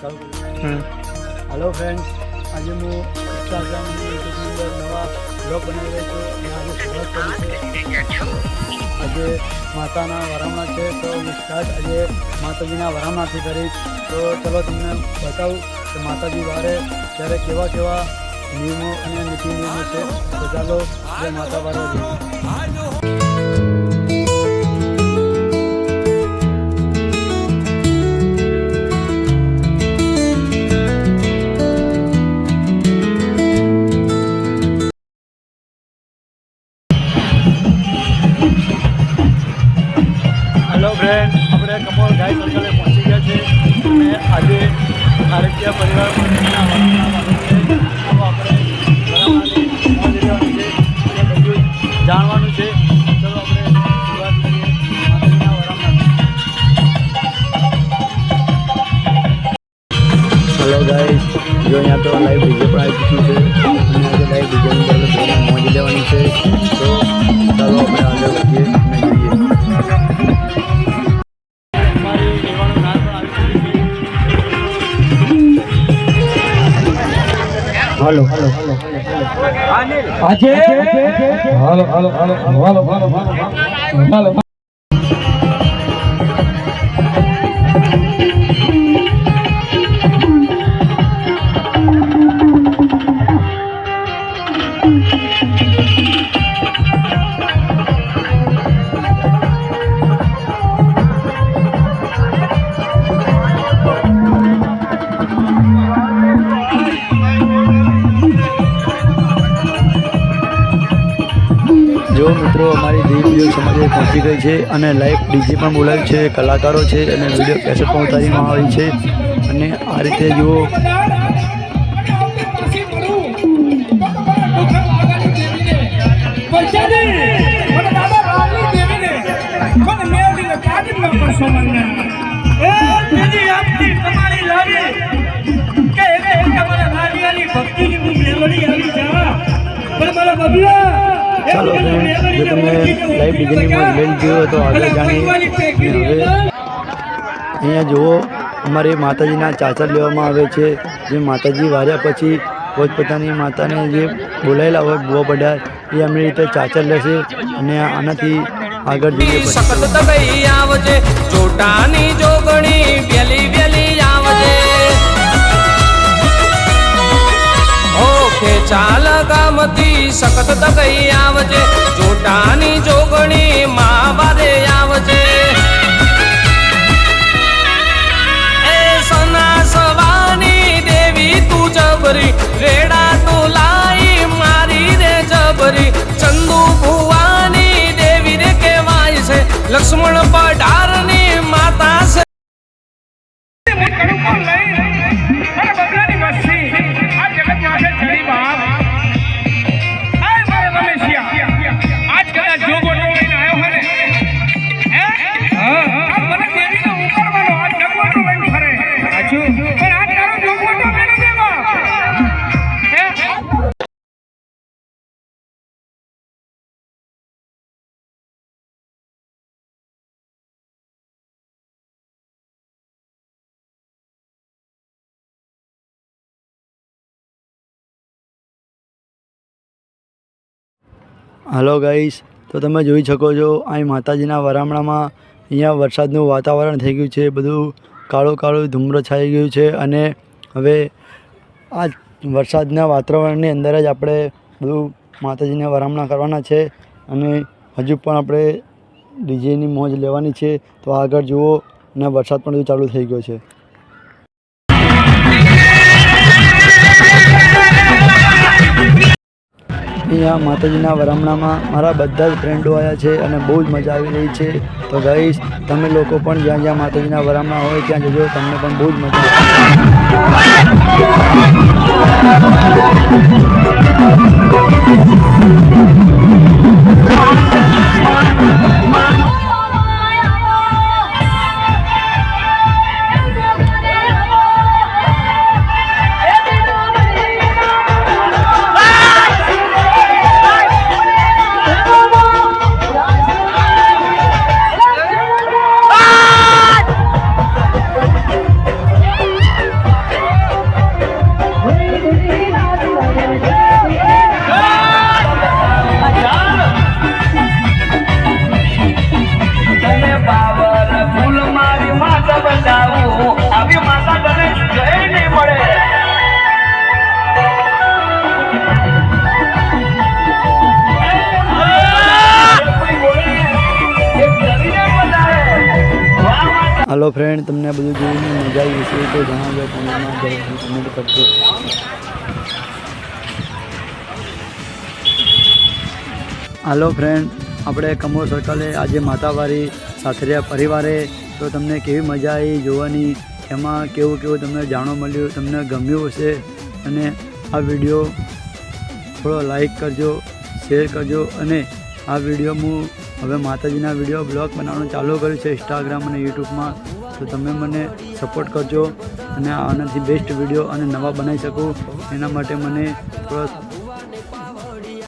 Hello friends આજે હું Instagram યુટ્યુબની અંદર નવા બ્લોગ બનાવી રહ્યો છું અને આજે શરૂઆત કરી છે. આજે માતાના વરામણા છે તો હું સ્ટાર્ટ આજે માતાજીના વરામણાથી કરીશ. તો ચલો તમને બતાવું કે માતાજી વારે ત્યારે કેવા કેવા નિયમો અને નીતિ નિયમો છે તો ચાલો જય માતા વારે હાલો. હાલો હાલો આજે હાલો હાલો હાલો હાલો હાલો હાલો. મિત્રો, અમારી દીપ વીડિયો સમાજે પહોંચી ગઈ છે અને લાઈવ ડીજે પણ બોલાવ્યું છે, કલાકારો છે અને વીડિયો કેસેટ પણ ઉતારીમાં આવી છે. અને આ રીતે જુઓ આગળ હવે અહીંયા જુઓ અમારે માતાજીના ચાચર લેવામાં આવે છે. જે માતાજી વાર્યા પછી પોતપોતાની માતાને જે બોલાયેલા હોય બુવા બધા એ એમની રીતે ચાચર લેશે અને આનાથી આગળ જઈએ સખત દબાઈ આવજે ચોટાની જોગણી વેલી વેલી આવજે. ઓકે ચાલ ગામથી સખત દબાઈ આવજે. તું જબરી હલો ગાઈસ તો તમે જોઈ શકો છો, અહીં માતાજીના વરામણામાં અહીંયા વરસાદનું વાતાવરણ થઈ ગયું છે, બધું કાળું કાળું ધુમ્ર છાઈ ગયું છે અને હવે આ વરસાદના વાતાવરણની અંદર જ આપણે બધું માતાજીના વરામણા કરવાના છે અને હજુ પણ આપણે ડીજેની મોજ લેવાની છે. તો આગળ જુઓ અને વરસાદ પણ ચાલુ થઈ ગયો છે. અહીંયા માતાજીના વરામણામાં મારા બધા જ ફ્રેન્ડો આવ્યા છે અને બહુ જ મજા આવી રહી છે. તો ગાઈસ તમે લોકો પણ જ્યાં જ્યાં માતાજીના વરામણા હોય ત્યાં જજો, તમને પણ બહુ જ મજા આવશે. હાલો ફ્રેન્ડ તમને બધું જોઈને મજા આવી છે તો જણાવજો કોમેન્ટમાં કમેન્ટ કરજો. હાલો ફ્રેન્ડ આપણે કમો સર્કલે આજે માતાવારી સાથે પરિવારે તો તમને કેવી મજા આવી જોવાની, એમાં કેવું કેવું તમને જાણવા મળ્યું, તમને ગમ્યું હશે અને આ વીડિયો થોડો લાઈક કરજો શેર કરજો અને આ વીડિયો હું હવે માતાજીના વીડિયો બ્લોગ બનાવવાનું ચાલુ કર્યું છે ઇન્સ્ટાગ્રામ અને યુટ્યુબમાં તો તમે મને સપોર્ટ કરજો અને આનાથી બેસ્ટ વીડિયો અને નવા બનાવી શકું. એના માટે મને થોડો